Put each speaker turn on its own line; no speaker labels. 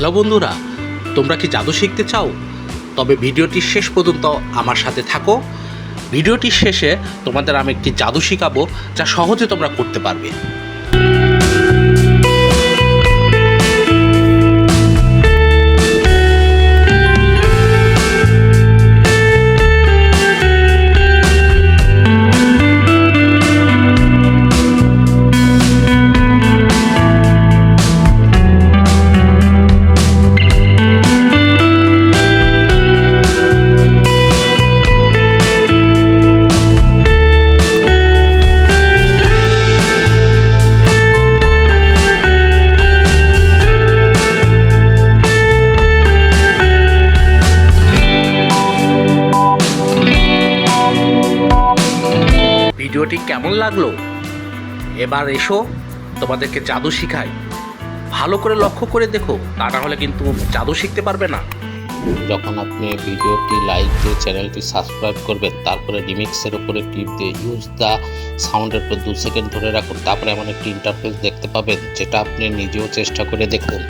Hello বন্ধুরা, তোমরা কি জাদু শিখতে চাও? তবে ভিডিওটি শেষ পর্যন্ত আমার সাথে থাকো। ভিডিওটির শেষে তোমাদের আমি একটি জাদু শিখাবো যা সহজে তোমরা করতে পারবে। ভিডিওটি কেমন লাগল? এবার এসো, তোমাদেরকে জাদু শিখাই। ভালো করে লক্ষ্য করে দেখো, তা না হলে কিন্তু জাদু শিখতে পারবে না।
যখন আপনি ভিডিওটি লাইক দিয়ে চ্যানেলটি সাবস্ক্রাইব করবেন, তারপরে রিমিক্সের উপরে টিপ দিয়ে ইউজ দ্য সাউন্ডের উপর দু সেকেন্ড ধরে রাখুন, তারপরে এমন একটি ইন্টারফেস দেখতে পাবেন, যেটা আপনি নিজেও চেষ্টা করে দেখুন।